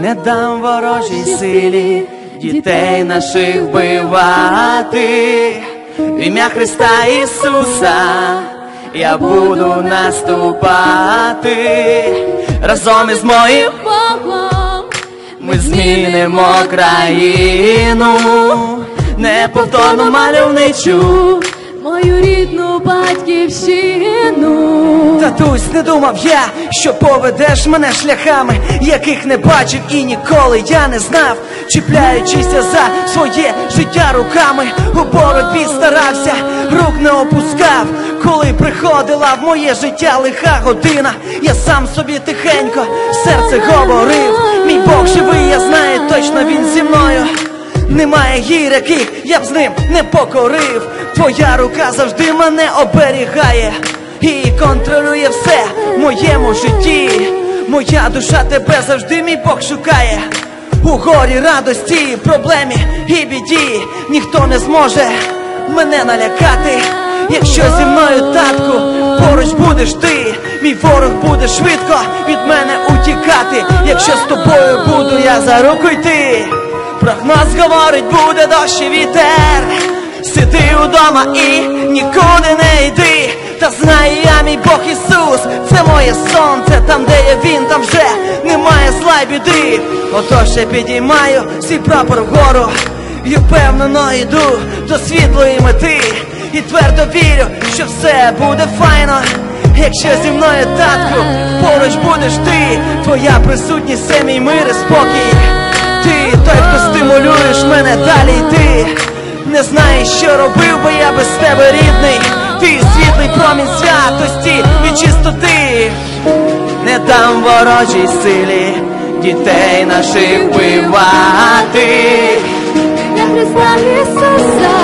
не дам ворожій силі дітей наших вбивати. В ім'я Христа Ісуса я буду наступати разом із моїм Богом ми змінимо країну, неповторну мальовничу. Мою рідну батьківщину. Татусь, не думав я, що поведеш мене шляхами, яких не бачив і ніколи я не знав, чіпляючися за своє життя руками, у боротьбі старався, рук не опускав. Коли приходила в моє життя лиха година, я сам собі тихенько в серце говорив. Мій Бог живий, я знаю, мною. Немає гір, яких я б з ним не покорив. Твоя рука завжди мене оберігає і контролює все в моєму житті. Моя душа тебе завжди мій Бог шукає. У горі радості, проблемі і біді ніхто не зможе мене налякати. Якщо зі мною, татку, поруч будеш ти, мій ворог буде швидко від мене утікати. Якщо з тобою буду я за руку йти. Прогноз говорить, буде дощ і вітер. Сиди удома і нікуди не йди. Та знаю я, мій Бог Ісус, це моє сонце, там, де є він, там вже немає зла й біди. Отож я підіймаю свій прапор вгору і впевнено йду до світлої мети. І твердо вірю, що все буде файно. Якщо зі мною, татку, поруч будеш ти, твоя присутність це мій мир і спокій. Стимулюєш мене далі йти. Не знаєш, що робив би я без тебе рідний. Ти світлий промінь святості і чистоти. Не дам ворожій силі дітей наших вбивати. Я Христа Ісуса